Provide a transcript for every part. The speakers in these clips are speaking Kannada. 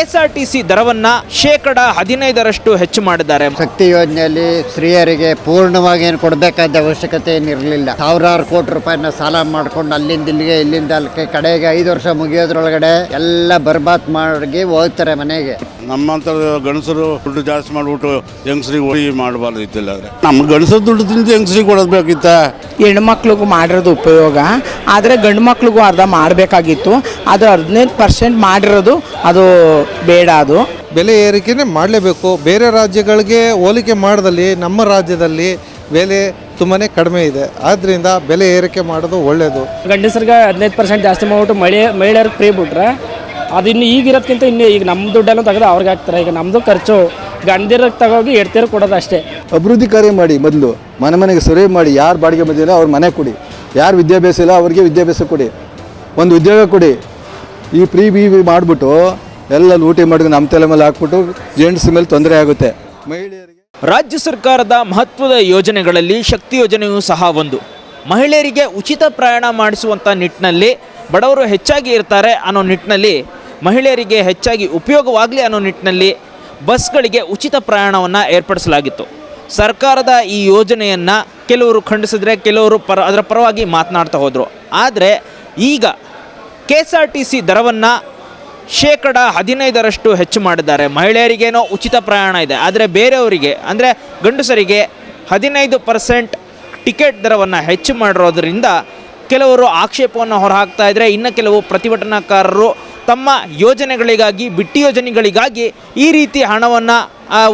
ಕೆಎಸ್ಆರ್ಟಿಸಿ ದರವನ್ನ ಶೇಕಡ ಹದಿನೈದರಷ್ಟು ಹೆಚ್ಚು ಮಾಡಿದ್ದಾರೆ. ಶಕ್ತಿ ಯೋಜನೆಯಲ್ಲಿ ಸ್ತ್ರೀಯರಿಗೆ ಪೂರ್ಣವಾಗಿ ಏನು ಕೊಡಬೇಕಾದ ಅವಶ್ಯಕತೆ ಏನಿರಲಿಲ್ಲ. ಸಾವಿರಾರು ಕೋಟಿ ರೂಪಾಯಿನ ಸಾಲ ಮಾಡ್ಕೊಂಡು ಅಲ್ಲಿಂದ ಇಲ್ಲಿಗೆ ಇಲ್ಲಿಂದ ಅಲ್ಲಿಗೆ ಕಡೆಗೆ ಐದು ವರ್ಷ ಮುಗಿಯೋದ್ರೊಳಗಡೆ ಎಲ್ಲ ಬರ್ಬಾತ್ ಮಾಡಿ ಹೋಗ್ತಾರೆ ಮನೆಗೆ. ನಮ್ಮಂತ ಗಂಡಸರು ದುಡ್ಡು ಜಾಸ್ತಿ ಮಾಡಿಬಿಟ್ಟು ಹೆಂಗಸ್ರಿಗೆ ಹೋಗಿ ಮಾಡಬಾರ್ದು ಇತ್ತಿಲ್ಲ ಆದರೆ. ನಮ್ಮ ಗಂಡಸರು ದುಡ್ಡು ತಿಂದು ಹೆಂಗಸ್ರಿಗೆ ಕೊಡಬೇಕಿತ್ತ ಬೇಕಿತ್ತ ಹೆಣ್ಮಕ್ಳಿಗೂ ಮಾಡಿರೋದು ಉಪಯೋಗ ಆದರೆ ಗಂಡು ಮಕ್ಳಿಗೂ ಅರ್ಧ ಮಾಡಬೇಕಾಗಿತ್ತು. ಅದು ಹದಿನೈದು ಪರ್ಸೆಂಟ್ ಮಾಡಿರೋದು ಅದು ಬೇಡ ಅದು. ಬೆಲೆ ಏರಿಕೆನೇ ಮಾಡಲೇಬೇಕು. ಬೇರೆ ರಾಜ್ಯಗಳಿಗೆ ಹೋಲಿಕೆ ಮಾಡಿದಲ್ಲಿ ನಮ್ಮ ರಾಜ್ಯದಲ್ಲಿ ಬೆಲೆ ತುಂಬಾ ಕಡಿಮೆ ಇದೆ. ಆದ್ದರಿಂದ ಬೆಲೆ ಏರಿಕೆ ಮಾಡೋದು ಒಳ್ಳೆಯದು ಗಂಡಸರಿಗೆ ಹದಿನೈದು ಪರ್ಸೆಂಟ್ ಜಾಸ್ತಿ ಮಾಡ್ಬಿಟ್ಟು ಮಹಿಳೆ ಮಹಿಳೆಯರಿಗೆ ಫ್ರೀ ಬಿಟ್ರೆ ಅದು ಇನ್ನು ಈಗಿರೋದ್ಕಿಂತ ಇನ್ನು ಈಗ ನಮ್ಮ ದುಡ್ಡೆಲ್ಲ ತೆಗೆದು ಅವ್ರಿಗೆ ಹಾಕ್ತಾರೆ. ಈಗ ನಮ್ಮದು ಖರ್ಚು ಗಂಡಿರಕ್ಕೆ ತಗೋಗಿ ಎಡ್ತೀರು ಕೊಡೋದು ಅಷ್ಟೇ. ಅಭಿವೃದ್ಧಿ ಕಾರ್ಯ ಮಾಡಿ ಮೊದಲು. ಮನೆ ಮನೆಗೆ ಸರ್ವೆ ಮಾಡಿ. ಯಾರು ಬಾಡಿಗೆ ಬಂದಿಲ್ಲ ಅವ್ರ ಮನೆ ಕೊಡಿ. ಯಾರು ವಿದ್ಯಾಭ್ಯಾಸ ಇಲ್ಲ ಅವ್ರಿಗೆ ವಿದ್ಯಾಭ್ಯಾಸ ಕೊಡಿ. ಒಂದು ಉದ್ಯೋಗ ಕೊಡಿ. ಈ ಪ್ರೀ ಬಿ ಮಾಡಿಬಿಟ್ಟು ಎಲ್ಲ ಲೂಟಿ ಮಾಡಿ ನಮ್ಮ ತಲೆ ಮೇಲೆ ಹಾಕ್ಬಿಟ್ಟು ಜೆಂಟ್ಸ್ ಮೇಲೆ ತೊಂದರೆ ಆಗುತ್ತೆ. ಮಹಿಳೆಯರಿಗೆ ರಾಜ್ಯ ಸರ್ಕಾರದ ಮಹತ್ವದ ಯೋಜನೆಗಳಲ್ಲಿ ಶಕ್ತಿ ಯೋಜನೆಯೂ ಸಹ ಒಂದು. ಮಹಿಳೆಯರಿಗೆ ಉಚಿತ ಪ್ರಯಾಣ ಮಾಡಿಸುವಂಥ ನಿಟ್ಟಿನಲ್ಲಿ ಬಡವರು ಹೆಚ್ಚಾಗಿ ಇರ್ತಾರೆ ಅನ್ನೋ ನಿಟ್ಟಿನಲ್ಲಿ, ಮಹಿಳೆಯರಿಗೆ ಹೆಚ್ಚಾಗಿ ಉಪಯೋಗವಾಗಲಿ ಅನ್ನೋ ನಿಟ್ಟಿನಲ್ಲಿ ಬಸ್ಗಳಿಗೆ ಉಚಿತ ಪ್ರಯಾಣವನ್ನು ಏರ್ಪಡಿಸಲಾಗಿತ್ತು. ಸರ್ಕಾರದ ಈ ಯೋಜನೆಯನ್ನು ಕೆಲವರು ಖಂಡಿಸಿದ್ರೆ, ಕೆಲವರು ಪರ, ಅದರ ಪರವಾಗಿ ಮಾತನಾಡ್ತಾ ಹೋದರು. ಆದರೆ ಈಗ K S R T C ದರವನ್ನು ಶೇಕಡ ಹದಿನೈದರಷ್ಟು ಹೆಚ್ಚು ಮಾಡಿದ್ದಾರೆ. ಮಹಿಳೆಯರಿಗೇನೋ ಉಚಿತ ಪ್ರಯಾಣ ಇದೆ. ಆದರೆ ಬೇರೆಯವರಿಗೆ, ಅಂದರೆ ಗಂಡಸರಿಗೆ ಹದಿನೈದು ಪರ್ಸೆಂಟ್ ಟಿಕೆಟ್ ದರವನ್ನು ಹೆಚ್ಚು ಮಾಡಿರೋದ್ರಿಂದ ಕೆಲವರು ಆಕ್ಷೇಪವನ್ನು ಹೊರಹಾಕ್ತಾ ಇದ್ದರೆ ಇನ್ನು ಕೆಲವು ಪ್ರತಿಭಟನಾಕಾರರು ತಮ್ಮ ಯೋಜನೆಗಳಿಗಾಗಿ, ಬಿಟ್ಟಿ ಯೋಜನೆಗಳಿಗಾಗಿ ಈ ರೀತಿ ಹಣವನ್ನು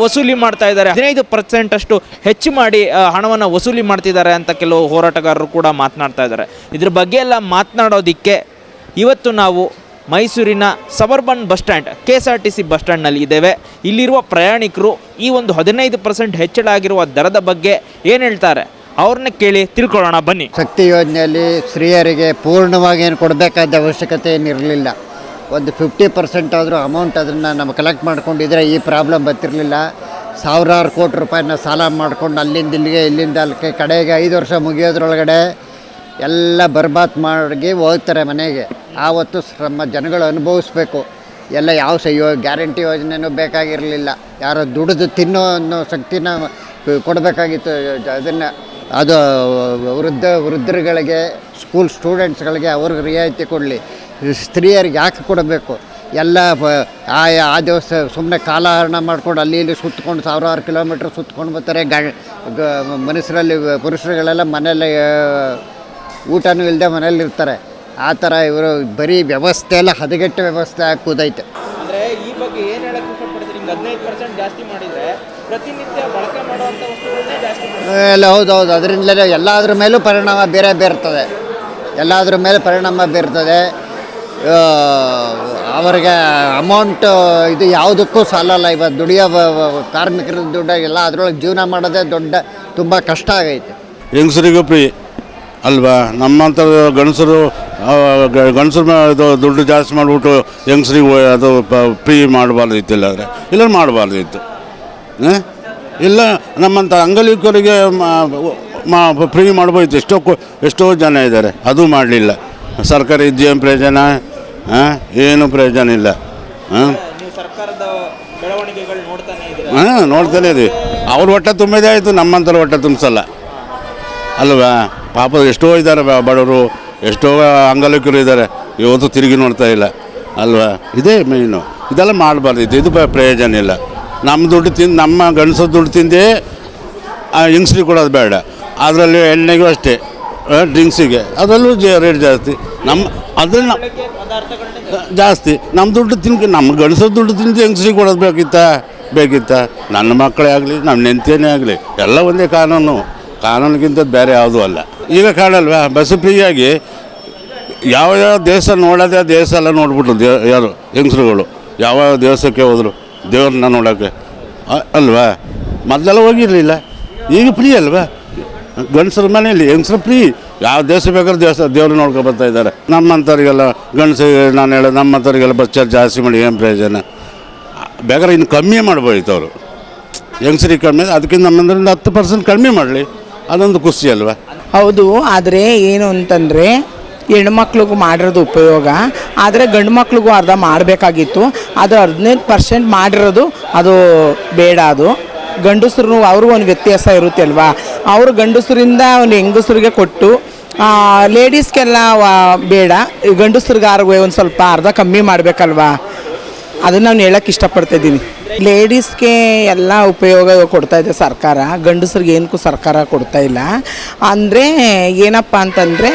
ವಸೂಲಿ ಮಾಡ್ತಾ ಇದ್ದಾರೆ. ಹದಿನೈದು ಪರ್ಸೆಂಟ್ ಅಷ್ಟು ಹೆಚ್ಚು ಮಾಡಿ ಹಣವನ್ನು ವಸೂಲಿ ಮಾಡ್ತಿದ್ದಾರೆ ಅಂತ ಕೆಲವು ಹೋರಾಟಗಾರರು ಕೂಡ ಮಾತನಾಡ್ತಾ ಇದ್ದಾರೆ. ಇದ್ರ ಬಗ್ಗೆ ಎಲ್ಲ ಮಾತನಾಡೋದಕ್ಕೆ ಇವತ್ತು ನಾವು ಮೈಸೂರಿನ suburban bus stand K S R T C bus ಸ್ಟ್ಯಾಂಡ್ನಲ್ಲಿ ಇದ್ದೇವೆ. ಇಲ್ಲಿರುವ ಪ್ರಯಾಣಿಕರು ಈ ಒಂದು ಹದಿನೈದು ಪರ್ಸೆಂಟ್ ಹೆಚ್ಚಳ ಆಗಿರುವ ದರದ ಬಗ್ಗೆ ಏನು ಹೇಳ್ತಾರೆ? ಅವ್ರನ್ನ ಕೇಳಿ ತಿಳ್ಕೊಳ್ಳೋಣ, ಬನ್ನಿ. ಶಕ್ತಿ ಯೋಜನೆಯಲ್ಲಿ ಸ್ತ್ರೀಯರಿಗೆ ಪೂರ್ಣವಾಗಿ ಏನು ಕೊಡಬೇಕಾದ ಅವಶ್ಯಕತೆ ಏನಿರಲಿಲ್ಲ. ಒಂದು ಫಿಫ್ಟಿ ಪರ್ಸೆಂಟ್ ಆದರೂ ಅಮೌಂಟ್ ಅದನ್ನು ನಾವು ಕಲೆಕ್ಟ್ ಮಾಡ್ಕೊಂಡಿದ್ರೆ ಈ ಪ್ರಾಬ್ಲಮ್ ಬರ್ತಿರಲಿಲ್ಲ. ಸಾವಿರಾರು ಕೋಟಿ ರೂಪಾಯಿನ ಸಾಲ ಮಾಡ್ಕೊಂಡು ಅಲ್ಲಿಂದ ಇಲ್ಲಿಗೆ, ಇಲ್ಲಿಂದ ಅಲ್ಲಿಗೆ, ಕಡೆಗೆ ಐದು ವರ್ಷ ಮುಗಿಯೋದ್ರೊಳಗಡೆ ಎಲ್ಲ ಬರ್ಬಾತ್ ಮಾಡಿ ಹೋಗ್ತಾರೆ ಮನೆಗೆ. ಆವತ್ತು ನಮ್ಮ ಜನಗಳು ಅನುಭವಿಸ್ಬೇಕು. ಎಲ್ಲ ಯಾವ ಸ ಗ್ಯಾರಂಟಿ ಯೋಜನೆನೂ ಬೇಕಾಗಿರಲಿಲ್ಲ. ಯಾರೋ ದುಡಿದು ತಿನ್ನೋ ಅನ್ನೋ ಶಕ್ತಿನ ಕೊಡಬೇಕಾಗಿತ್ತು. ಅದನ್ನು ಅದು ವೃದ್ಧ ವೃದ್ಧರುಗಳಿಗೆ ಸ್ಕೂಲ್ ಸ್ಟೂಡೆಂಟ್ಸ್ಗಳಿಗೆ ಅವ್ರಿಗೆ ರಿಯಾಯಿತಿ ಕೊಡಲಿ. ಸ್ತ್ರೀಯರಿಗೆ ಯಾಕೆ ಕೊಡಬೇಕು? ಎಲ್ಲ ಆ ಆ ದಿವಸ ಸುಮ್ಮನೆ ಕಾಲಹರಣ ಮಾಡ್ಕೊಂಡು ಅಲ್ಲಿ ಇಲ್ಲಿ ಸುತ್ಕೊಂಡು ಸಾವಿರಾರು ಕಿಲೋಮೀಟ್ರ್ ಸುತ್ಕೊಂಡು ಬರ್ತಾರೆ. ಗ ಮನುಷ್ಯರಲ್ಲಿ ಪುರುಷರುಗಳೆಲ್ಲ ಮನೇಲಿ ಊಟನೂ ಇಲ್ಲದೆ ಮನೇಲಿ ಇರ್ತಾರೆ ಆ ಥರ ಇವರು ಬರೀ ವ್ಯವಸ್ಥೆ ಎಲ್ಲ ಹದಗೆಟ್ಟ ವ್ಯವಸ್ಥೆ ಕೂದೈತೆ ಅಂದರೆ ಈ ಬಗ್ಗೆ ಏನು ಹೇಳಕ್ಕೆ ಇಷ್ಟಪಡ್ತೀರಿ? ಹದಿನೈದು ಪರ್ಸೆಂಟ್ ಜಾಸ್ತಿ ಮಾಡಿದರೆ ಪ್ರತಿನಿತ್ಯ ಬಳಕೆ ಮಾಡುವಂಥ ವಸ್ತುಗಳನ್ನೇ ಜಾಸ್ತಿ ಎಲ್ಲ ಹೌದು ಹೌದು. ಅದರಿಂದಲೇ ಎಲ್ಲದ್ರ ಮೇಲೂ ಪರಿಣಾಮ ಬೇರೆ ಬೀರ್ತದೆ. ಎಲ್ಲದ್ರ ಮೇಲೆ ಪರಿಣಾಮ ಬೀರ್ತದೆ. ಅವರಿಗೆ ಅಮೌಂಟ್ ಇದು ಯಾವುದಕ್ಕೂ ಸಾಲಲ್ಲ. ಇವತ್ತು ದುಡಿಯೋ ಕಾರ್ಮಿಕರ ದುಡ್ಡು ಎಲ್ಲ ಅದರೊಳಗೆ ಜೀವನ ಮಾಡೋದೇ ದೊಡ್ಡ ತುಂಬ ಕಷ್ಟ ಆಗೈತೆ. ಹೆಂಗಸರಿಗೂ ಫ್ರೀ ಅಲ್ವಾ? ನಮ್ಮಂಥ ಗಂಡಸರು ಗಂಡಸರು ಇದು ದುಡ್ಡು ಜಾಸ್ತಿ ಮಾಡಿಬಿಟ್ಟು ಹೆಂಗಸ್ರಿಗೆ ಹೋಗಿ ಅದು ಫ್ರೀ ಮಾಡಬಾರ್ದು ಇತ್ತು ಆದರೆ. ಇಲ್ಲ ಮಾಡಬಾರ್ದು ಇತ್ತು. ಇಲ್ಲ ನಮ್ಮಂಥ ಅಂಗಲಿಕರಿಗೆ ಫ್ರೀ ಮಾಡ್ಬೋಯ್ತು ಎಷ್ಟೋ ಎಷ್ಟೋ ಜನ ಇದ್ದಾರೆ. ಅದು ಮಾಡಲಿಲ್ಲ. ಸರ್ಕಾರ ಇದ್ದೇನು ಪ್ರಯೋಜನ? ಏನು ಪ್ರಯೋಜನ ಇಲ್ಲ. ಹಾಂ? ಹಾಂ ನೋಡ್ತಾನೆ ಇದೀವಿ. ಅವ್ರ ಹೊಟ್ಟೆ ತುಂಬಿದೆ ಆಯಿತು. ನಮ್ಮಂಥರ ಹೊಟ್ಟೆ ತುಂಬಿಸಲ್ಲ. ಅಲ್ವಾ? ಪಾಪ ಎಷ್ಟೋ ಇದ್ದಾರೆ ಬಡವರು, ಎಷ್ಟೋ ಅಂಗಲಕರು ಇದ್ದಾರೆ. ಇವತ್ತು ತಿರುಗಿ ನೋಡ್ತಾ ಇಲ್ಲ. ಅಲ್ವಾ? ಇದೇ ಮೇಯ್ನು ಇದೆಲ್ಲ ಮಾಡಬಾರ್ದು. ಇದು ಇದು ಪ್ರಯೋಜನ ಇಲ್ಲ. ನಮ್ಮ ದುಡ್ಡು ತಿಂದು ನಮ್ಮ ಗಂಡಸ ದುಡ್ಡು ತಿಂದೇ ಹಿಂಗ್ಸ್ರಿಗೆ ಕೊಡೋದು ಬೇಡ. ಅದರಲ್ಲಿ ಎಣ್ಣೆಗೂ ಅಷ್ಟೇ ಡ್ರಿಂಕ್ಸಿಗೆ ಅದರಲ್ಲೂ ಜ ರೇಟ್ ಜಾಸ್ತಿ. ನಮ್ಮ ಅದನ್ನು ಜಾಸ್ತಿ. ನಮ್ಮ ದುಡ್ಡು ತಿನ್ಕೆ ನಮ್ಮ ಗಂಡಸ ದುಡ್ಡು ತಿಂದು ಹೆಂಗಸ್ರಿಗೆ ಕೊಡೋದು ಬೇಕಿತ್ತ? ಬೇಕಿತ್ತ? ನನ್ನ ಮಕ್ಕಳೇ ಆಗಲಿ ನಮ್ಮ ನೆಂತಿಯೇ ಆಗಲಿ, ಎಲ್ಲ ಒಂದೇ ಕಾನೂನು. ಕಾನೂನಿಗಿಂತ ಬೇರೆ ಯಾವುದೂ ಅಲ್ಲ. ಈಗ ಕಾಣಲ್ವಾ ಬಸ್ಸು ಫ್ರೀಯಾಗಿ ಯಾವ ಯಾವ ದೇಶ ನೋಡೋದೇ ದೇಶ ಎಲ್ಲ ನೋಡ್ಬಿಟ್ರು ದೇ, ಯಾರು, ಹೆಂಗಸ್ರುಗಳು? ಯಾವ ಯಾವ ದೇಶಕ್ಕೆ ಹೋದರು? ದೇವ್ರನ್ನ ನೋಡೋಕ್ಕೆ ಅಲ್ವಾ? ಮೊದಲೆಲ್ಲ ಹೋಗಿರಲಿಲ್ಲ. ಈಗ ಫ್ರೀ ಅಲ್ವಾ? ಗಂಡಸ್ರ ಮನೆಯಲ್ಲಿ ಹೆಂಗಸ್ರು ಫ್ರೀ ಯಾವ ದೇಶ ಬೇಕಾದ್ರೂ ದೇಶ ದೇವ್ರು ನೋಡ್ಕೊಂಡು ಬರ್ತಾ ಇದ್ದಾರೆ. ನಮ್ಮಂಥವ್ರಿಗೆಲ್ಲ ಗಂಡಸರಿಗೆ ನಾನು ಹೇಳ ನಮ್ಮಂಥವ್ರಿಗೆಲ್ಲ ಬಸ್ ಚಾರ್ಜ್ ಜಾಸ್ತಿ ಮಾಡಿ ಏನು ಪ್ರಯೋಜನ? ಬೇಕಾದ್ರೆ ಇನ್ನು ಕಮ್ಮಿ ಮಾಡ್ಬೋದಿತ್ತು ಅವರು. ಹೆಂಗಸ್ರಿಗೆ ಕಮ್ಮಿ, ಅದಕ್ಕಿಂತ ನಮ್ಮಂದ್ರಿಂದ ಹತ್ತು ಪರ್ಸೆಂಟ್ ಕಮ್ಮಿ ಮಾಡಲಿ. ಅದೊಂದು ಖುಷಿ ಅಲ್ವಾ? ಹೌದು, ಆದರೆ ಏನು ಅಂತಂದರೆ ಹೆಣ್ಮಕ್ಳಿಗೂ ಮಾಡಿರೋದು ಉಪಯೋಗ, ಆದರೆ ಗಂಡು ಮಕ್ಳಿಗೂ ಅರ್ಧ ಮಾಡಬೇಕಾಗಿತ್ತು. ಅದು ಹದಿನೈದು ಪರ್ಸೆಂಟ್ ಮಾಡಿರೋದು, ಅದು ಬೇಡ ಅದು. ಗಂಡಸ್ರು ಅವ್ರಿಗೂ ಒಂದು ವ್ಯತ್ಯಾಸ ಇರುತ್ತೆ ಅಲ್ವಾ? ಅವರು ಗಂಡಸರಿಂದ ಒಂದು ಹೆಂಗಸರಿಗೆ ಕೊಟ್ಟು ಲೇಡೀಸ್ಗೆಲ್ಲ ಬೇಡ. ಗಂಡಸ್ರಿಗಾರ್ಗೆ ಒಂದು ಸ್ವಲ್ಪ ಅರ್ಧ ಕಮ್ಮಿ ಮಾಡಬೇಕಲ್ವಾ? ಅದನ್ನು ನಾನು ಹೇಳಕ್ಕೆ ಇಷ್ಟಪಡ್ತಾಯಿದ್ದೀನಿ ಲೇಡೀಸ್ಗೆ ಎಲ್ಲ ಉಪಯೋಗ ಕೊಡ್ತಾ ಇದೆ ಸರ್ಕಾರ. ಗಂಡಸ್ರಿಗೆ ಏನಕ್ಕೂ ಸರ್ಕಾರ ಕೊಡ್ತಾ ಇಲ್ಲ. ಅಂದರೆ ಏನಪ್ಪ ಅಂತಂದರೆ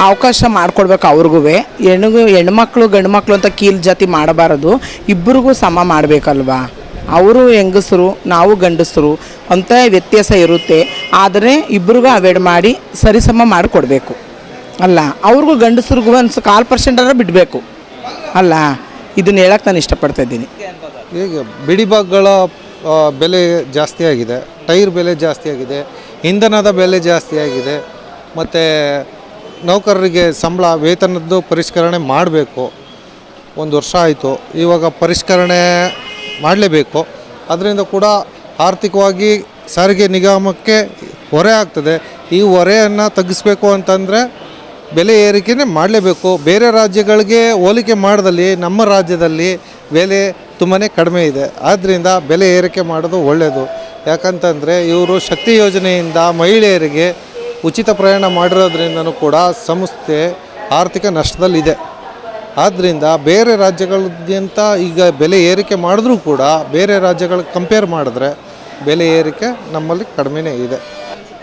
ಅವಕಾಶ ಮಾಡಿಕೊಡ್ಬೇಕು ಅವ್ರಿಗೂ ಹೆಣ್ಣಿಗೂ ಹೆಣ್ಮಕ್ಳು ಗಂಡು ಮಕ್ಕಳು ಅಂತ ಕೀಲ್ ಜಾತಿ ಮಾಡಬಾರದು. ಇಬ್ಬರಿಗೂ ಸಮ ಮಾಡಬೇಕಲ್ವಾ? ಅವರು ಹೆಂಗಸರು, ನಾವು ಗಂಡಸರು ಅಂತ ವ್ಯತ್ಯಾಸ ಇರುತ್ತೆ. ಆದರೆ ಇಬ್ಬರಿಗೂ ಅವಾಯ್ಡ್ ಮಾಡಿ ಸರಿಸಮ ಮಾಡಿಕೊಡ್ಬೇಕು. ಅಲ್ಲ, ಅವ್ರಿಗೂ ಗಂಡಸ್ರಿಗೂ ಒಂದು ಕಾಲು ಪರ್ಸೆಂಟಾದ್ರೂ ಬಿಡಬೇಕು. ಅಲ್ಲ? ಇದನ್ನ ಹೇಳಕ್ಕೆ ನಾನು ಇಷ್ಟಪಡ್ತಾ ಇದ್ದೀನಿ. ಈಗ ಬಿಡಿ ಭಾಗಗಳ ಬೆಲೆ ಜಾಸ್ತಿ ಆಗಿದೆ. ಟೈರ್ ಬೆಲೆ ಜಾಸ್ತಿ ಆಗಿದೆ. ಇಂಧನದ ಬೆಲೆ ಜಾಸ್ತಿ ಆಗಿದೆ. ಮತ್ತು ನೌಕರರಿಗೆ ಸಂಬಳ, ವೇತನದ್ದು ಪರಿಷ್ಕರಣೆ ಮಾಡಬೇಕು. ಒಂದು ವರ್ಷ ಆಯಿತು. ಇವಾಗ ಪರಿಷ್ಕರಣೆ ಮಾಡಲೇಬೇಕು. ಅದರಿಂದ ಕೂಡ ಆರ್ಥಿಕವಾಗಿ ಸಾರಿಗೆ ನಿಗಮಕ್ಕೆ ಹೊರೆ ಆಗ್ತದೆ. ಈ ಹೊರೆಯನ್ನು ತಗ್ಗಿಸ್ಬೇಕು ಅಂತಂದರೆ ಬೆಲೆ ಏರಿಕೆನೇ ಮಾಡಲೇಬೇಕು. ಬೇರೆ ರಾಜ್ಯಗಳಿಗೆ ಹೋಲಿಕೆ ಮಾಡಿದಲ್ಲಿ, ನಮ್ಮ ರಾಜ್ಯದಲ್ಲಿ ಬೆಲೆ ತುಂಬಾ ಕಡಿಮೆ ಇದೆ. ಆದ್ದರಿಂದ ಬೆಲೆ ಏರಿಕೆ ಮಾಡೋದು ಒಳ್ಳೆಯದು ಯಾಕಂತಂದರೆ, ಇವರು ಶಕ್ತಿ ಯೋಜನೆಯಿಂದ ಮಹಿಳೆಯರಿಗೆ ಉಚಿತ ಪ್ರಯಾಣ ಮಾಡಿರೋದ್ರಿಂದನೂ ಕೂಡ ಸಂಸ್ಥೆ ಆರ್ಥಿಕ ನಷ್ಟದಲ್ಲಿದೆ. ಆದ್ದರಿಂದ ಬೇರೆ ರಾಜ್ಯಗಳಿಗಿಂತ ಈಗ ಬೆಲೆ ಏರಿಕೆ ಮಾಡಿದ್ರೂ ಕೂಡ, ಬೇರೆ ರಾಜ್ಯಗಳಿಗೆ ಕಂಪೇರ್ ಮಾಡಿದ್ರೆ ಬೆಲೆ ಏರಿಕೆ ನಮ್ಮಲ್ಲಿ ಕಡಿಮೆನೇ ಇದೆ.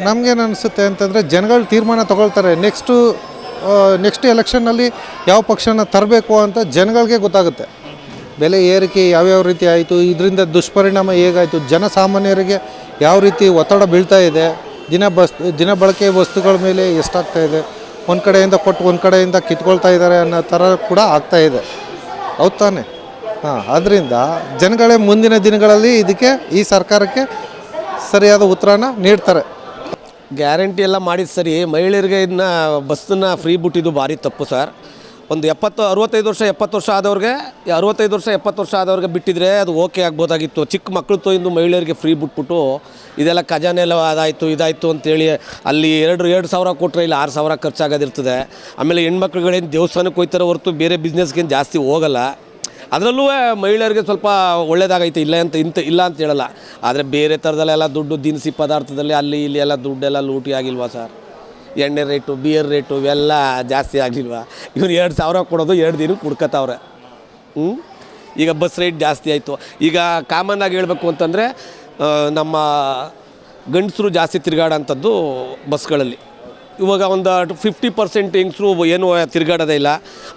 ನಮಗೇನು ಅನಿಸುತ್ತೆ ಅಂತಂದರೆ, ಜನಗಳು ತೀರ್ಮಾನ ತಗೊಳ್ತಾರೆ. ನೆಕ್ಸ್ಟು ನೆಕ್ಸ್ಟ್ ಎಲೆಕ್ಷನ್ನಲ್ಲಿ ಯಾವ ಪಕ್ಷನ ತರಬೇಕು ಅಂತ ಜನಗಳಿಗೆ ಗೊತ್ತಾಗುತ್ತೆ. ಬೆಲೆ ಏರಿಕೆ ಯಾವ್ಯಾವ ರೀತಿ ಆಯಿತು, ಇದರಿಂದ ದುಷ್ಪರಿಣಾಮ ಹೇಗಾಯಿತು, ಜನಸಾಮಾನ್ಯರಿಗೆ ಯಾವ ರೀತಿ ಒತ್ತಡ ಬೀಳ್ತಾ ಇದೆ, ದಿನ ಬಸ್, ದಿನ ಬಳಕೆ ವಸ್ತುಗಳ ಮೇಲೆ ಎಷ್ಟಾಗ್ತಾ ಇದೆ, ಒಂದು ಕಡೆಯಿಂದ ಕೊಟ್ಟು ಒಂದು ಕಡೆಯಿಂದ ಕಿತ್ಕೊಳ್ತಾ ಇದ್ದಾರೆ ಅನ್ನೋ ಥರ ಕೂಡ ಆಗ್ತಾ ಇದೆ. ಹೌದು ತಾನೆ? ಹಾಂ ಆದ್ದರಿಂದ ಜನಗಳೇ ಮುಂದಿನ ದಿನಗಳಲ್ಲಿ ಇದಕ್ಕೆ, ಈ ಸರ್ಕಾರಕ್ಕೆ ಸರಿಯಾದ ಉತ್ತರನ ನೀಡ್ತಾರೆ. ಗ್ಯಾರಂಟಿ ಎಲ್ಲ ಮಾಡಿದ್ದು ಸರಿ, ಮಹಿಳೆಯರಿಗೆ ಇದನ್ನ ಬಸ್ಸನ್ನ ಫ್ರೀ ಬಿಟ್ಟಿದ್ದು ಭಾರಿ ತಪ್ಪು ಸರ್. ಒಂದು ಎಪ್ಪತ್ತು, ಅರುವತ್ತೈದು ವರ್ಷ, ಎಪ್ಪತ್ತು ವರ್ಷ ಆದವ್ರಿಗೆ ಅರುವತ್ತೈದು ವರ್ಷ, ಎಪ್ಪತ್ತು ವರ್ಷ ಆದವ್ರಿಗೆ ಬಿಟ್ಟಿದ್ರೆ ಅದು ಓಕೆ ಆಗ್ಬೋದಾಗಿತ್ತು. ಚಿಕ್ಕ ಮಕ್ಕಳು ಇಂದು ಮಹಿಳೆಯರಿಗೆ ಫ್ರೀ ಬಿಟ್ಬಿಟ್ಟು ಇದೆಲ್ಲ ಖಜಾನೆ ಎಲ್ಲ ಅದಾಯಿತು, ಇದಾಯಿತು ಅಂತೇಳಿ ಅಲ್ಲಿ ಎರಡು ಎರಡು ಸಾವಿರ ಕೊಟ್ಟರೆ ಇಲ್ಲಿ, ಆರು ಸಾವಿರ ಖರ್ಚಾಗೋದಿರ್ತದೆ. ಆಮೇಲೆ ಹೆಣ್ಮಕ್ಳುಗಳೇನು ದೇವಸ್ಥಾನಕ್ಕೆ ಹೋಗ್ತಾರೆ ಹೊರತು ಬೇರೆ ಬಿಸ್ನೆಸ್ಗೇನು ಜಾಸ್ತಿ ಹೋಗಲ್ಲ. ಅದರಲ್ಲೂ ಮಹಿಳೆಯರಿಗೆ ಸ್ವಲ್ಪ ಒಳ್ಳೇದಾಗೈತೆ, ಇಲ್ಲ ಅಂತ, ಇಂತ ಇಲ್ಲ ಅಂತ ಹೇಳಲ್ಲ. ಆದರೆ ಬೇರೆ ಥರದಲ್ಲೆಲ್ಲ ದುಡ್ಡು ದಿನಸಿ ಪದಾರ್ಥದಲ್ಲಿ ಅಲ್ಲಿ ಇಲ್ಲಿ ಎಲ್ಲ ದುಡ್ಡೆಲ್ಲ ಲೂಟಿ ಆಗಿಲ್ವಾ ಸರ್? ಎಣ್ಣೆ ರೇಟು ಬಿಯರ್ ರೇಟು ಇವೆಲ್ಲ ಜಾಸ್ತಿ ಆಗಲಿಲ್ವಾ ಇವ್ರು ಎರಡು ಸಾವಿರ ಕೊಡೋದು, ಎರಡು ದಿನ ಕುಡ್ಕತ್ತವ್ರೆ ಹ್ಞೂ ಈಗ ಬಸ್ ರೇಟ್ ಜಾಸ್ತಿ ಆಯಿತು. ಈಗ ಕಾಮನ್ ಆಗಿ ಹೇಳಬೇಕು ಅಂತಂದರೆ ನಮ್ಮ ಗಂಡಸರು ಜಾಸ್ತಿ ತಿರುಗಾಡೋಂಥದ್ದು ಬಸ್ಗಳಲ್ಲಿ ಇವಾಗ ಒಂದು ಫಿಫ್ಟಿ ಪರ್ಸೆಂಟ್ ಹೆಂಗಸರು ಏನು ತಿರುಗಾಡೋದೇ ಇಲ್ಲ.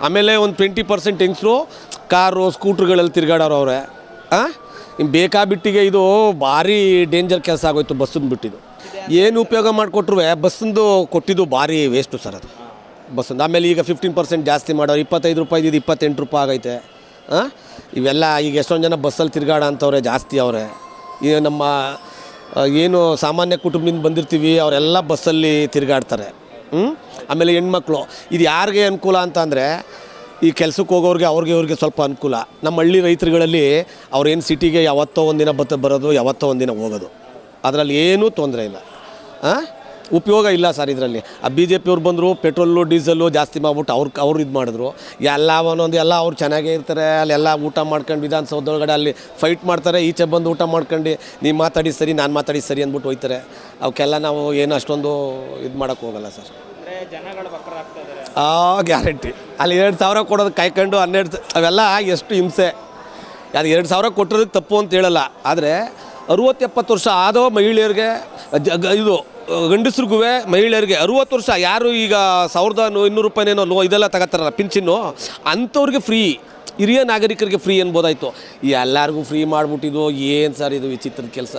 ಆಮೇಲೆ ಒಂದು ಟ್ವೆಂಟಿ ಪರ್ಸೆಂಟ್ ಹೆಂಗಸರು ಕಾರು, ಸ್ಕೂಟ್ರ್ಗಳಲ್ಲಿ ತಿರುಗಾಡೋರು ಅವರೇ. ಹಾಂ ಬೇಕಾಬಿಟ್ಟಿಗೆ ಇದು ಭಾರಿ ಡೇಂಜರ್ ಕೆಲಸ ಆಗೋಯ್ತು ಬಸ್ಸನ್ನು ಬಿಟ್ಟಿದ್ದು. ಏನು ಉಪಯೋಗ ಮಾಡಿಕೊಟ್ರು ಬಸ್ಸಂದು ಕೊಟ್ಟಿದ್ದು ಭಾರಿ ವೇಸ್ಟು ಸರ್ ಅದು. ಬಸ್ಸಂದು ಆಮೇಲೆ ಈಗ ಫಿಫ್ಟೀನ್ ಪರ್ಸೆಂಟ್ ಜಾಸ್ತಿ ಮಾಡೋರು, ಇಪ್ಪತ್ತೈದು ರೂಪಾಯಿ ಇದು ಇಪ್ಪತ್ತೆಂಟು ರೂಪಾಯಿ ಆಗೈತೆ. ಹಾಂ ಇವೆಲ್ಲ ಈಗ ಎಷ್ಟೊಂದು ಜನ ಬಸ್ಸಲ್ಲಿ ತಿರ್ಗಾಡೋ ಅಂಥವ್ರೆ ಜಾಸ್ತಿ ಅವರೇ. ಈಗ ನಮ್ಮ ಏನು ಸಾಮಾನ್ಯ ಕುಟುಂಬದಿಂದ ಬಂದಿರ್ತೀವಿ, ಅವರೆಲ್ಲ ಬಸ್ಸಲ್ಲಿ ತಿರುಗಾಡ್ತಾರೆ. ಹ್ಞೂ ಆಮೇಲೆ ಹೆಣ್ಮಕ್ಳು. ಇದು ಯಾರಿಗೆ ಅನುಕೂಲ ಅಂತ ಅಂದರೆ, ಈ ಕೆಲಸಕ್ಕೆ ಹೋಗೋರಿಗೆ, ಅವ್ರಿಗೆ ಇವ್ರಿಗೆ ಸ್ವಲ್ಪ ಅನುಕೂಲ. ನಮ್ಮ ಹಳ್ಳಿ ರೈತರುಗಳಲ್ಲಿ ಅವ್ರೇನು ಸಿಟಿಗೆ ಯಾವತ್ತೋ ಒಂದಿನ ಬತ್ತ ಬರೋದು, ಯಾವತ್ತೋ ಒಂದಿನ ಹೋಗೋದು. ಅದರಲ್ಲಿ ಏನೂ ತೊಂದರೆ ಇಲ್ಲ. ಹಾಂ ಉಪಯೋಗ ಇಲ್ಲ ಸರ್ ಇದರಲ್ಲಿ. ಆ ಬಿ ಜೆ ಪಿಯವ್ರು ಬಂದರು ಪೆಟ್ರೋಲು ಡೀಸೆಲ್ಲು ಜಾಸ್ತಿ ಮಾಡ್ಬಿಟ್ಟು ಅವ್ರು ಅವ್ರು ಇದು ಮಾಡಿದ್ರು. ಎಲ್ಲ ಒಂದೊಂದು ಎಲ್ಲ ಅವ್ರು ಚೆನ್ನಾಗೇ ಇರ್ತಾರೆ ಅಲ್ಲೆಲ್ಲ ಊಟ ಮಾಡ್ಕೊಂಡು ವಿಧಾನಸೌಧದೊಳಗಡೆ ಅಲ್ಲಿ ಫೈಟ್ ಮಾಡ್ತಾರೆ ಈಚೆ ಬಂದು ಊಟ ಮಾಡ್ಕೊಂಡು ನೀವು ಮಾತಾಡಿ ಸರಿ ನಾನು ಮಾತಾಡಿ ಸರಿ ಅಂದ್ಬಿಟ್ಟು ಹೋಯ್ತಾರೆ. ಅವಕ್ಕೆಲ್ಲ ನಾವು ಏನು ಅಷ್ಟೊಂದು ಇದು ಮಾಡೋಕ್ಕೆ ಹೋಗಲ್ಲ ಸರ್. ಆ ಗ್ಯಾರಂಟಿ. ಅಲ್ಲಿ ಎರಡು ಸಾವಿರ ಕೊಡೋದು ಕಾಯ್ಕೊಂಡು ಹನ್ನೆರಡು ಅವೆಲ್ಲ ಎಷ್ಟು ಹಿಂಸೆ. ಅದು ಎರಡು ಸಾವಿರ ಕೊಟ್ಟಿರೋದಕ್ಕೆ ತಪ್ಪು ಅಂತ ಹೇಳಲ್ಲ. ಆದರೆ ಅರುವತ್ತೆಪ್ಪತ್ತು ವರ್ಷ ಆದೋ ಮಹಿಳೆಯರಿಗೆ ಇದು ಗಂಡಸ್ರಿಗೂ ಮಹಿಳೆಯರಿಗೆ ಅರುವತ್ತು ವರ್ಷ, ಯಾರು ಈಗ ಸಾವಿರದ ಇನ್ನೂರು ರೂಪಾಯಿನೇನೋ ಲೋ ಇದೆಲ್ಲ ತಗೋತಾರಲ್ಲ ಪಿಂಚಿನ್ನು ಅಂಥವ್ರಿಗೆ ಫ್ರೀ, ಹಿರಿಯ ನಾಗರಿಕರಿಗೆ ಫ್ರೀ ಅನ್ಬೋದಾಯ್ತು. ಎಲ್ಲರಿಗೂ ಫ್ರೀ ಮಾಡಿಬಿಟ್ಟಿದ್ದು, ಏನು ಸರ್ ಇದು ವಿಚಿತ್ರದ ಕೆಲಸ?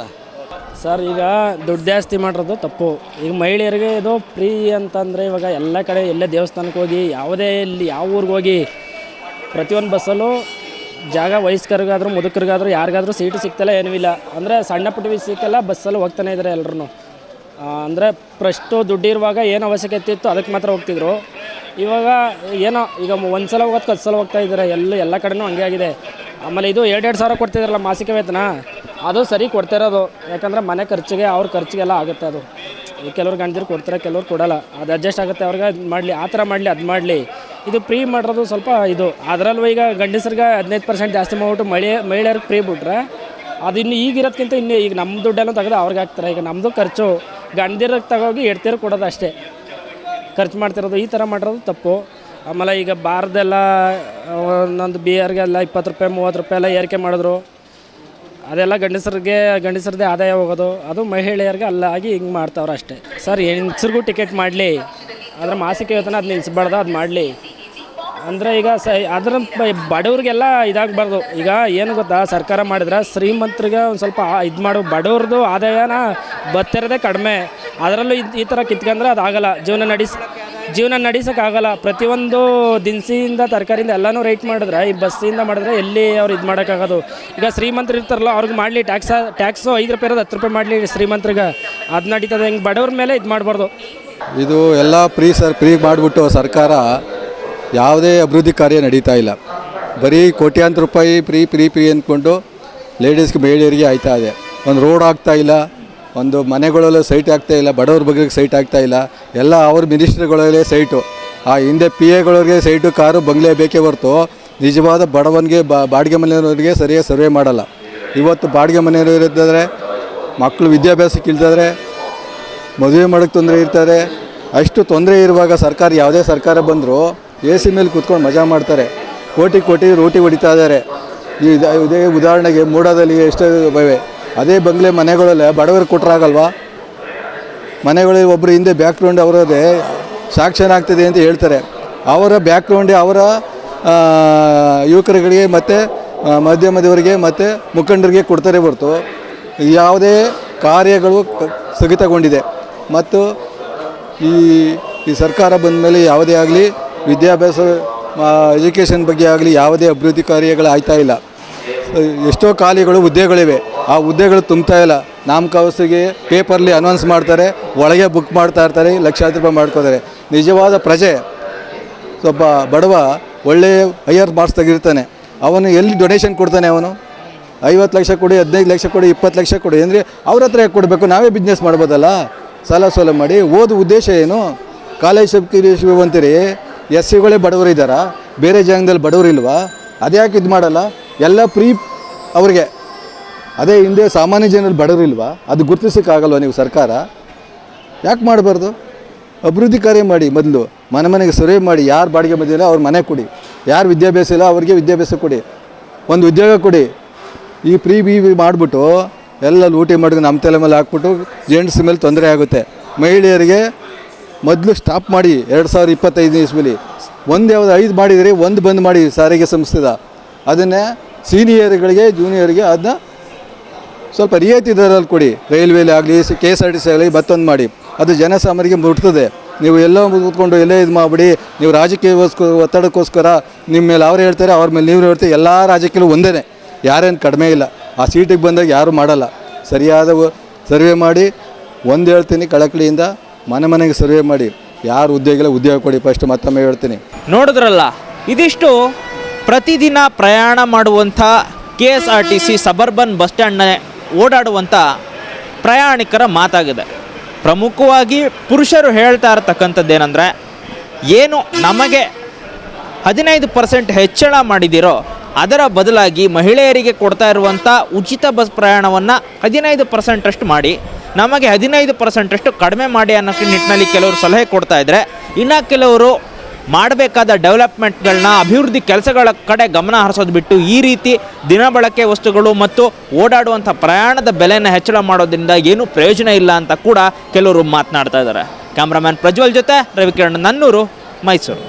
ಸರ್, ಈಗ ದುಡ್ಡು ಜಾಸ್ತಿ ಮಾಡಿರೋದು ತಪ್ಪು. ಈಗ ಮಹಿಳೆಯರಿಗೆ ಇದು ಫ್ರೀ ಅಂತಂದರೆ ಇವಾಗ ಎಲ್ಲ ಕಡೆ, ಎಲ್ಲೇ ದೇವಸ್ಥಾನಕ್ಕೆ ಹೋಗಿ, ಯಾವುದೇ ಇಲ್ಲಿ, ಯಾವ ಊರಿಗೆ ಹೋಗಿ, ಪ್ರತಿಯೊಂದು ಬಸ್ಸಲ್ಲೂ ಜಾಗ ವಯಸ್ಕರಿಗಾದ್ರೂ, ಮುದುಕರಿಗಾದ್ರೂ, ಯಾರಿಗಾದ್ರೂ ಸೀಟು ಸಿಗ್ತಲ್ಲ ಏನೂ ಇಲ್ಲ. ಅಂದರೆ ಸಣ್ಣ ಪುಟ್ಟ ಸಿಕ್ಕಲ್ಲ ಬಸ್ಸಲ್ಲಿ ಹೋಗ್ತಾನೆ ಇದ್ದಾರೆ ಎಲ್ಲರೂ ಅಂದರೆ ಪ್ರಶ್ಟು ದುಡ್ಡಿರುವಾಗ ಏನು ಅವಶ್ಯಕತೆ ಇತ್ತು ಅದಕ್ಕೆ ಮಾತ್ರ ಹೋಗ್ತಿದ್ರು. ಇವಾಗ ಏನೋ, ಈಗ ಒಂದು ಸಲ ಹೋಗೋದು ಹತ್ತು ಸಲ ಹೋಗ್ತಾ ಇದ್ದಾರೆ, ಎಲ್ಲ ಎಲ್ಲ ಕಡೆನೂ ಹಂಗೆ ಆಗಿದೆ. ಆಮೇಲೆ ಇದು ಎರಡು ಎರಡು ಸಾವಿರ ಕೊಡ್ತಿದ್ರಲ್ಲ ಮಾಸಿಕ ವೇತನ, ಅದು ಸರಿ ಕೊಡ್ತಾ ಇರೋದು. ಯಾಕಂದರೆ ಮನೆ ಖರ್ಚಿಗೆ, ಅವ್ರ ಖರ್ಚಿಗೆಲ್ಲ ಆಗುತ್ತೆ ಅದು. ಕೆಲವ್ರು ಗಂಡದಿರು ಕೊಡ್ತಾರೆ, ಕೆಲವ್ರು ಕೊಡಲ್ಲ. ಅದು ಅಡ್ಜಸ್ಟ್ ಆಗುತ್ತೆ, ಅವ್ರಿಗೆ ಅದು ಮಾಡಲಿ, ಆ ಥರ ಮಾಡಲಿ, ಅದು ಮಾಡಲಿ. ಇದು ಪ್ರೀ ಮಾಡಿರೋದು ಸ್ವಲ್ಪ ಇದು. ಅದರಲ್ಲೂ ಈಗ ಗಂಡಸರಿಗೆ ಹದಿನೈದು ಪರ್ಸೆಂಟ್ ಜಾಸ್ತಿ ಮಾಡ್ಬಿಟ್ಟು ಮಳೆ, ಮಹಿಳೆಯರಿಗೆ ಫ್ರೀ ಬಿಟ್ರೆ, ಅದು ಇನ್ನು ಈಗಿರೋದಕ್ಕಿಂತ ಇನ್ನು ಈಗ ನಮ್ಮ ದುಡ್ಡೆಲ್ಲ ತೆಗೆದು ಅವ್ರಿಗೆ ಹಾಕ್ತಾರೆ. ಈಗ ನಮ್ಮದು ಖರ್ಚು. ಗಂಡದಿರಿಗೆ ತಗೋಗಿ ಎಡ್ತಿರು ಕೊಡೋದು ಅಷ್ಟೇ. ಖರ್ಚು ಮಾಡ್ತಿರೋದು ಈ ಥರ ಮಾಡಿರೋದು ತಪ್ಪು. ಆಮೇಲೆ ಈಗ ಬಾರ್ದೆಲ್ಲ ಒಂದೊಂದು ಬಿಯರ್ಗೆಲ್ಲ ಇಪ್ಪತ್ತು ರೂಪಾಯಿ, ಮೂವತ್ತು ರೂಪಾಯಿ ಎಲ್ಲ ಏರಿಕೆ ಮಾಡಿದ್ರು. ಅದೆಲ್ಲ ಗಂಡಸರಿಗೆ ಗಂಡಸರದೇ ಆದಾಯ ಹೋಗೋದು. ಅದು ಮಹಿಳೆಯರಿಗೆ ಅಲ್ಲ ಆಗಿ ಹಿಂಗೆ ಮಾಡ್ತಾವ್ರೆ ಅಷ್ಟೇ. ಸರ್, ಹೆಂಗಸ್ರಿಗೂ ಟಿಕೆಟ್ ಮಾಡಲಿ. ಆದರೆ ಮಾಸಿಕ ಯೋಜನೆ ಅದು ನಿಲ್ಲಿಸ್ಬಾರ್ದು ಅದು ಮಾಡಲಿ. ಅಂದರೆ ಈಗ ಸ ಅದ್ರ ಬಡವ್ರಿಗೆಲ್ಲ ಇದಾಗಬಾರ್ದು. ಈಗ ಏನು ಗೊತ್ತಾ, ಸರ್ಕಾರ ಮಾಡಿದ್ರೆ ಶ್ರೀಮಂತರಿಗೆ ಒಂದು ಸ್ವಲ್ಪ ಇದು ಮಾಡು. ಬಡವ್ರದ್ದು ಆದಾಯನ ಬತ್ತಿರೋದೇ ಕಡಿಮೆ. ಅದರಲ್ಲೂ ಇದು ಈ ಥರ ಕಿತ್ಕೊಂಡ್ರೆ ಅದಾಗಲ್ಲ ಜೀವನ ನಡೆಸಿ, ಜೀವನ ನಡೆಸೋಕ್ಕಾಗಲ್ಲ ಪ್ರತಿಯೊಂದು ದಿನಸಿಯಿಂದ ತರಕಾರಿಯಿಂದ ಎಲ್ಲನೂ ರೇಟ್ ಮಾಡಿದ್ರೆ, ಈ ಬಸ್ಸಿಂದ ಮಾಡಿದ್ರೆ ಎಲ್ಲಿ ಅವ್ರು ಇದು ಮಾಡೋಕ್ಕಾಗೋದು ಈಗ ಶ್ರೀಮಂತರು ಇರ್ತಾರಲ್ಲ, ಅವ್ರಿಗೆ ಮಾಡಲಿ ಟ್ಯಾಕ್ಸ ಟ್ಯಾಕ್ಸು ಐದು ರೂಪಾಯಿ ಇರೋದು ಹತ್ತು ರೂಪಾಯಿ ಮಾಡಲಿ ಶ್ರೀಮಂತರಿಗೆ. ಅದು ನಡೀತದೆ. ಹಿಂಗೆ ಬಡವ್ರ ಮೇಲೆ ಇದು ಮಾಡಬಾರ್ದು. ಇದು ಎಲ್ಲ ಫ್ರೀ ಸರ್ ಫ್ರೀ ಮಾಡಿಬಿಟ್ಟು ಸರ್ಕಾರ ಯಾವುದೇ ಅಭಿವೃದ್ಧಿ ಕಾರ್ಯ ನಡೀತಾ ಇಲ್ಲ. ಬರೀ ಕೋಟ್ಯಾಂತರ ರೂಪಾಯಿ ಫ್ರೀ ಫ್ರೀ ಫ್ರೀ ಅಂದ್ಕೊಂಡು ಲೇಡೀಸ್ಗೆ ಮಹಿಳೆಯರಿಗೆ ಆಯ್ತಾ ಇದೆ. ಒಂದು ರೋಡ್ ಆಗ್ತಾ ಇಲ್ಲ, ಒಂದು ಮನೆಗಳಲ್ಲೂ ಸೈಟ್ ಆಗ್ತಾ ಇಲ್ಲ, ಬಡವ್ರ ಬಗ್ಗೆ ಸೈಟ್ ಆಗ್ತಾ ಇಲ್ಲ. ಎಲ್ಲ ಅವ್ರ ಮಿನಿಸ್ಟ್ರಿಗಳಲ್ಲೇ ಸೈಟು ಆ ಹಿಂದೆ ಪಿ ಎಗಳವ್ರಿಗೆ ಸೈಟು ಕಾರು, ಬಂಗ್ಲೆ ಬೇಕೇ ಹೊರತು ನಿಜವಾದ ಬಡವನಿಗೆ ಬಾಡಿಗೆ ಮನೆಯವರಿಗೆ ಸರಿಯಾಗಿ ಸರ್ವೆ ಮಾಡಲ್ಲ. ಇವತ್ತು ಬಾಡಿಗೆ ಮನೆಯವರು ಮಕ್ಕಳು ವಿದ್ಯಾಭ್ಯಾಸಕ್ಕೆ ಇಲ್ದಿದ್ರೆ ಮದುವೆ ಮಾಡೋಕ್ಕೆ ತೊಂದರೆ ಇರ್ತಾರೆ ಅಷ್ಟು ತೊಂದರೆ ಇರುವಾಗ ಸರ್ಕಾರ, ಯಾವುದೇ ಸರ್ಕಾರ ಬಂದರೂ ಎ ಸಿ ಮೇಲೆ ಕೂತ್ಕೊಂಡು ಮಜಾ ಮಾಡ್ತಾರೆ. ಕೋಟಿ ಕೋಟಿ ರೋಟಿ ಹೊಡಿತಾ ಇದ್ದಾರೆ. ಇದೇ ಉದಾಹರಣೆಗೆ ಮೂಡಾದಲ್ಲಿ ಎಷ್ಟೇ ಇವೆ ಅದೇ ಬಂಗ್ಲೆ ಮನೆಗಳೆಲ್ಲ ಬಡವರು ಕೊಟ್ಟರಾಗಲ್ವಾ ಮನೆಗಳಲ್ಲಿ ಒಬ್ಬರು ಹಿಂದೆ ಬ್ಯಾಕ್ಗ್ರೌಂಡ್ ಅವರದೇ ಆಗ್ತದೆ ಅಂತ ಹೇಳ್ತಾರೆ. ಅವರ ಬ್ಯಾಕ್ಗ್ರೌಂಡೇ ಅವರ ಯುವಕರುಗಳಿಗೆ ಮತ್ತು ಮಧ್ಯಮದವರಿಗೆ ಮತ್ತು ಮುಖಂಡರಿಗೆ ಕೊಡ್ತಾರೆ ಹೊರತು ಯಾವುದೇ ಕಾರ್ಯಗಳು ಸ್ಥಗಿತಗೊಂಡಿದೆ. ಮತ್ತು ಈ ಈ ಸರ್ಕಾರ ಬಂದ ಮೇಲೆ ಯಾವುದೇ ಆಗಲಿ ವಿದ್ಯಾಭ್ಯಾಸ ಎಜುಕೇಷನ್ ಬಗ್ಗೆ ಆಗಲಿ ಯಾವುದೇ ಅಭಿವೃದ್ಧಿ ಕಾರ್ಯಗಳು ಆಯ್ತಾ ಇಲ್ಲ. ಎಷ್ಟೋ ಖಾಲಿಗಳು ಹುದ್ದೆಗಳಿವೆ. ಆ ಹುದ್ದೆಗಳು ತುಂಬ್ತಾ ಇಲ್ಲ. ನಾಮಕಾವಸ್ಥೆಗೆ ಪೇಪರ್ಲಿ ಅನೌನ್ಸ್ ಮಾಡ್ತಾರೆ, ಒಳಗೆ ಬುಕ್ ಮಾಡ್ತಾ ಇರ್ತಾರೆ, ಲಕ್ಷಾಂತರ ರೂಪಾಯಿ ಮಾಡ್ಕೋತಾರೆ. ನಿಜವಾದ ಪ್ರಜೆ ಸ್ವಲ್ಪ ಬಡವ ಒಳ್ಳೆಯ ಹೈಯರ್ ಮಾರ್ಕ್ಸ್ ತೆಗಿರ್ತಾನೆ ಅವನು ಎಲ್ಲಿ ಡೊನೇಷನ್ ಕೊಡ್ತಾನೆ ಅವನು? ಐವತ್ತು ಲಕ್ಷ ಕೊಡಿ, ಹದಿನೈದು ಲಕ್ಷ ಕೊಡಿ, ಇಪ್ಪತ್ತು ಲಕ್ಷ ಕೊಡಿ. ಅಂದರೆ ಅವ್ರ ಹತ್ರ ಯಾಕೆ ಕೊಡಬೇಕು? ನಾವೇ ಬಿಸ್ನೆಸ್ ಮಾಡ್ಬೋದಲ್ಲ? ಸಾಲ ಸೋಲ ಮಾಡಿ. ಓದು ಉದ್ದೇಶ ಏನು? ಕಾಲೇಜ್ ಅಂತೀರಿ. ಎಸ್ ಸಿಗಳೇ ಬಡವರು ಇದ್ದಾರಾ ಬೇರೆ ಜಾಗದಲ್ಲಿ ಬಡವರು ಇಲ್ವಾ ಅದ್ಯಾಕೆ ಇದು ಮಾಡಲ್ಲ? ಎಲ್ಲ ಫ್ರೀ ಅವ್ರಿಗೆ. ಅದೇ ಹಿಂದೆ ಸಾಮಾನ್ಯ ಜನರು ಬಡವರು ಇಲ್ವಾ ಅದು ಗುರುತಿಸೋಕ್ಕಾಗಲ್ವ ನೀವು ಸರ್ಕಾರ? ಯಾಕೆ ಮಾಡಬಾರ್ದು? ಅಭಿವೃದ್ಧಿ ಕಾರ್ಯ ಮಾಡಿ ಮೊದಲು. ಮನೆ ಮನೆಗೆ ಸರ್ವೆ ಮಾಡಿ. ಯಾರು ಬಾಡಿಗೆ ಬಂದಿಲ್ಲ ಅವ್ರ ಮನೆ ಕೊಡಿ. ಯಾರು ವಿದ್ಯಾಭ್ಯಾಸ ಇಲ್ಲ ಅವ್ರಿಗೆ ವಿದ್ಯಾಭ್ಯಾಸ ಕೊಡಿ. ಒಂದು ಉದ್ಯೋಗ ಕೊಡಿ. ಈ ಪ್ರೀ ಬಿ ಬಿ ಮಾಡಿಬಿಟ್ಟು ಎಲ್ಲ ಲೂಟಿ ಮಾಡಿದ್ರೆ ನಮ್ಮ ತಲೆ ಮೇಲೆ ಹಾಕ್ಬಿಟ್ಟು ಜೆಂಟ್ಸ್ ಮೇಲೆ ತೊಂದರೆ ಆಗುತ್ತೆ. ಮಹಿಳೆಯರಿಗೆ ಮೊದಲು ಸ್ಟಾಪ್ ಮಾಡಿ ಎರಡು ಸಾವಿರ ಇಪ್ಪತ್ತೈದನೇ ಇಸ್ವಿಲಿ ಒಂದು ಯಾವುದು ಐದು ಮಾಡಿದರೆ ಒಂದು ಬಂದ್ ಮಾಡಿ ಸಾರಿಗೆ ಸಂಸ್ಥೆದ. ಅದನ್ನೇ ಸೀನಿಯರ್ಗಳಿಗೆ ಜೂನಿಯರ್ಗೆ ಅದನ್ನ ಸ್ವಲ್ಪ ರಿಯಾಯಿತಿ ದರಲ್ಲಿ ಕೊಡಿ. ರೈಲ್ವೇಲಿ ಆಗಲಿ K S R T C ಆಗಲಿ ಮತ್ತೊಂದು ಮಾಡಿ. ಅದು ಜನಸಾಮಾನ್ಯರಿಗೆ ಮುಟ್ತದೆ. ನೀವು ಎಲ್ಲೋ ಕೂತ್ಕೊಂಡು ಎಲ್ಲೇ ಇದು ಮಾಡಿಬಿಡಿ. ನೀವು ರಾಜಕೀಯಕ್ಕೋಸ್ಕರ ಒತ್ತಡಕ್ಕೋಸ್ಕರ ನಿಮ್ಮ ಮೇಲೆ ಅವ್ರು ಹೇಳ್ತಾರೆ, ಅವ್ರ ಮೇಲೆ ನೀವು ಹೇಳ್ತೀರಿ, ಎಲ್ಲ ರಾಜಕೀಯ ಒಂದೇ ಯಾರೇನು ಕಡಿಮೆ ಇಲ್ಲ. ಆ ಸೀಟಿಗೆ ಬಂದಾಗ ಯಾರೂ ಮಾಡಲ್ಲ. ಸರಿಯಾದ ಸರ್ವೆ ಮಾಡಿ, ಒಂದು ಹೇಳ್ತೀನಿ ಕಳಕಳಿಯಿಂದ. ಮನೆ ಮನೆಗೆ ಸರ್ವೆ ಮಾಡಿ, ಯಾರು ಉದ್ಯೋಗ ಇಲ್ಲ ಉದ್ಯೋಗ ಕೊಡಿ ಫಸ್ಟ್ ಮತ್ತೊಮ್ಮೆ ಹೇಳ್ತೀನಿ. ನೋಡಿದ್ರಲ್ಲ, ಇದಿಷ್ಟು ಪ್ರತಿದಿನ ಪ್ರಯಾಣ ಮಾಡುವಂಥ K S R T C suburban bus ಸ್ಟ್ಯಾಂಡ್ನೇ ಓಡಾಡುವಂಥ ಪ್ರಯಾಣಿಕರ ಮಾತಾಗಿದೆ. ಪ್ರಮುಖವಾಗಿ ಪುರುಷರು ಹೇಳ್ತಾ ಇರತಕ್ಕಂಥದ್ದೇನೆಂದರೆ ಏನು ನಮಗೆ ಹದಿನೈದು ಪರ್ಸೆಂಟ್ ಹೆಚ್ಚಳ ಮಾಡಿದಿರೋ, ಅದರ ಬದಲಾಗಿ ಮಹಿಳೆಯರಿಗೆ ಕೊಡ್ತಾ ಇರುವಂಥ ಉಚಿತ ಬಸ್ ಪ್ರಯಾಣವನ್ನು ಹದಿನೈದು ಪರ್ಸೆಂಟಷ್ಟು ಮಾಡಿ ನಮಗೆ ಹದಿನೈದು ಪರ್ಸೆಂಟಷ್ಟು ಕಡಿಮೆ ಮಾಡಿ ಅನ್ನೋಕ್ಕೆ ನಿಟ್ಟಿನಲ್ಲಿ ಕೆಲವರು ಸಲಹೆ ಕೊಡ್ತಾ ಇದ್ದರೆ ಇನ್ನು ಕೆಲವರು ಮಾಡಬೇಕಾದ ಡೆವಲಪ್ಮೆಂಟ್ಗಳನ್ನ ಅಭಿವೃದ್ಧಿ ಕೆಲಸಗಳ ಕಡೆ ಗಮನ ಹರಿಸೋದು ಬಿಟ್ಟು ಈ ರೀತಿ ದಿನಬಳಕೆ ವಸ್ತುಗಳು ಮತ್ತು ಓಡಾಡುವಂಥ ಪ್ರಯಾಣದ ಬೆಲೆಯನ್ನು ಹೆಚ್ಚಳ ಮಾಡೋದ್ರಿಂದ ಏನೂ ಪ್ರಯೋಜನ ಇಲ್ಲ ಅಂತ ಕೂಡ ಕೆಲವರು ಮಾತನಾಡ್ತಾ ಇದ್ದಾರೆ. ಕ್ಯಾಮ್ರಾಮ್ಯಾನ್ ಪ್ರಜ್ವಲ್ ಜೊತೆ ರವಿಕಿರಣ್ ನನ್ನೂರು ಮೈಸೂರು.